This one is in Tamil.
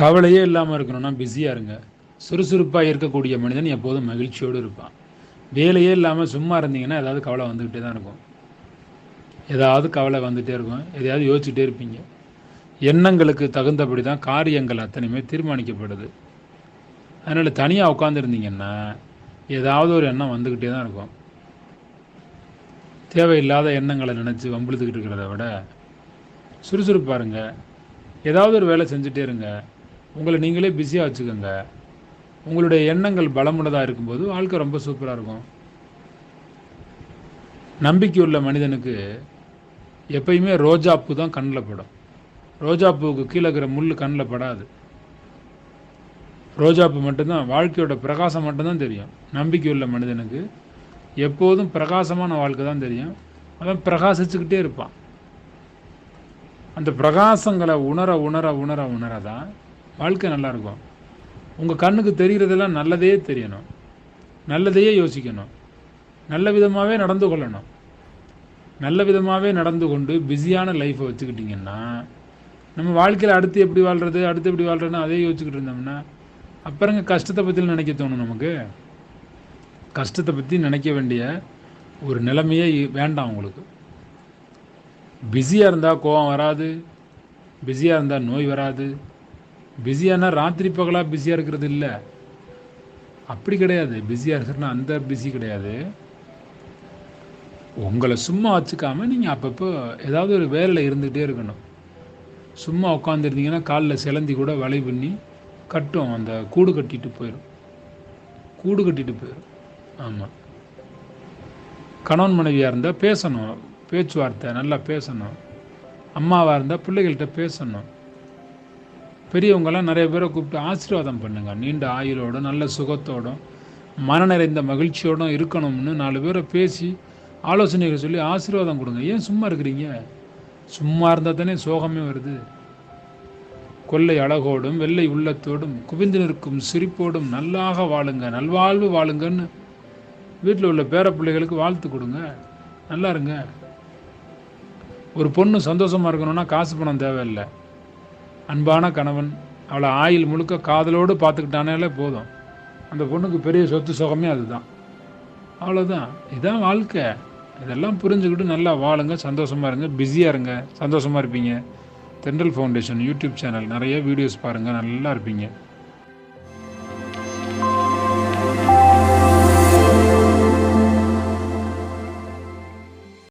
கவலையே இல்லாமல் இருக்கணும்னா பிஸியாக இருங்க. சுறுசுறுப்பாக இருக்கக்கூடிய மனிதன் எப்போதும் மகிழ்ச்சியோடு இருப்பான். வேலையே இல்லாமல் சும்மா இருந்தீங்கன்னா ஏதாவது கவலை வந்துக்கிட்டே தான் இருக்கும். ஏதாவது கவலை வந்துகிட்டே இருக்கும். எதையாவது யோசிச்சுட்டே இருப்பீங்க. எண்ணங்களுக்கு தகுந்தபடி தான் காரியங்கள் அத்தனையுமே தீர்மானிக்கப்படுது. அதனால் தனியாக உட்காந்துருந்தீங்கன்னா ஏதாவது ஒரு எண்ணம் வந்துக்கிட்டே தான் இருக்கும். தேவையில்லாத எண்ணங்களை நினச்சி வம்பிழுத்துக்கிட்டு இருக்கிறத விட சுறுசுறுப்பாக இருங்க. ஏதாவது ஒரு வேலை செஞ்சுட்டே இருங்க. உங்களை நீங்களே பிஸியாக வச்சுக்கோங்க. உங்களுடைய எண்ணங்கள் பலமுள்ளதாக இருக்கும்போது வாழ்க்கை ரொம்ப சூப்பராக இருக்கும். நம்பிக்கை உள்ள மனிதனுக்கு எப்பயுமே ரோஜாப்பூ தான் கண்ணில் படும். ரோஜாப்பூவுக்கு கீழே இருக்கிற முள் கண்ணில் படாது. ரோஜாப்பூ மட்டும்தான் வாழ்க்கையோட பிரகாசம் மட்டும்தான் தெரியும். நம்பிக்கை உள்ள மனிதனுக்கு எப்போதும் பிரகாசமான வாழ்க்கை தான் தெரியும். அவன் பிரகாசிச்சுக்கிட்டே இருப்பான். அந்த பிரகாசங்களை உணர உணர உணர உணர தான் வாழ்க்கை நல்லா இருக்கும் உங்கள் கண்ணுக்கு தெரிகிறதெல்லாம் நல்லதே தெரியணும். நல்லதையே யோசிக்கணும். நல்ல விதமாகவே நடந்து கொள்ளணும். நல்ல விதமாகவே நடந்து கொண்டு பிஸியான லைஃப்பை வச்சுக்கிட்டிங்கன்னா நம்ம வாழ்க்கையில் அடுத்து எப்படி வாழ்கிறது அடுத்து எப்படி வாழ்கிறதுன்னு அதே யோசிச்சுக்கிட்டு இருந்தோம்னா அப்புறங்க கஷ்டத்தை பற்றி நினைக்க தோணும் நமக்கு. கஷ்டத்தை பற்றி நினைக்க வேண்டிய ஒரு நிலைமையே வேண்டாம் உங்களுக்கு. பிஸியாக இருந்தால் கோவம் வராது. பிஸியாக இருந்தால் நோய் வராது. பிஸியானா ராத்திரி பகலாக பிஸியாக இருக்கிறது இல்லை. அப்படி கிடையாது. பிஸியாக இருக்கிறனா அந்த பிஸி கிடையாது. உங்களை சும்மா வச்சுக்காமல் நீங்கள் அப்பப்போ ஏதாவது ஒரு வேலையில் இருந்துகிட்டே இருக்கணும். சும்மா உட்காந்துருந்தீங்கன்னா காலில் சிலந்தி கூட வலை பண்ணி கட்டும். அந்த கூடு கட்டிட்டு போயிடும் கூடு கட்டிட்டு போயிடும் ஆமாம் கணவன் மனைவியாக இருந்தால் பேசணும். பேச்சுவார்த்தை நல்லா பேசணும். அம்மாவாக இருந்தால் பிள்ளைகள்கிட்ட பேசணும். பெரியவங்கெல்லாம் நிறைய பேரை கூப்பிட்டு ஆசீர்வாதம் பண்ணுங்கள் நீண்ட ஆயுளோடும் நல்ல சுகத்தோடும் மன நிறைந்த மகிழ்ச்சியோடும் இருக்கணும்னு நாலு பேரை பேசி ஆலோசனைகள் சொல்லி ஆசீர்வாதம் கொடுங்க. ஏன் சும்மா இருக்கிறீங்க? சும்மா இருந்தால் தானே சோகமே வருது. கொள்ளை அழகோடும் வெள்ளை உள்ளத்தோடும் குவிந்து நிற்கும் சிரிப்போடும் நல்லாக வாழுங்க. நல்வாழ்வு வாழுங்கன்னு வீட்டில் உள்ள பேர பிள்ளைகளுக்கு வாழ்த்து கொடுங்க. நல்லா இருங்க. ஒரு பொண்ணு சந்தோஷமாக இருக்கணும்னா காசு பணம் தேவையில்லை. அன்பான கணவன் அவளை ஆயில் முழுக்க காதலோடு பார்த்துக்கிட்டானே போதும். அந்த பொண்ணுக்கு பெரிய சொத்து சுகமே அதுதான். அவ்வளோதான் இதுதான் வாழ்க்கை. இதெல்லாம் புரிஞ்சுக்கிட்டு நல்லா வாழுங்க சந்தோஷமாக இருங்க பிஸியாக இருங்க சந்தோஷமாக இருப்பீங்க. தென்றல் ஃபவுண்டேஷன் யூடியூப் சேனல் நிறைய வீடியோஸ் பாருங்கள் நல்லா இருப்பீங்க.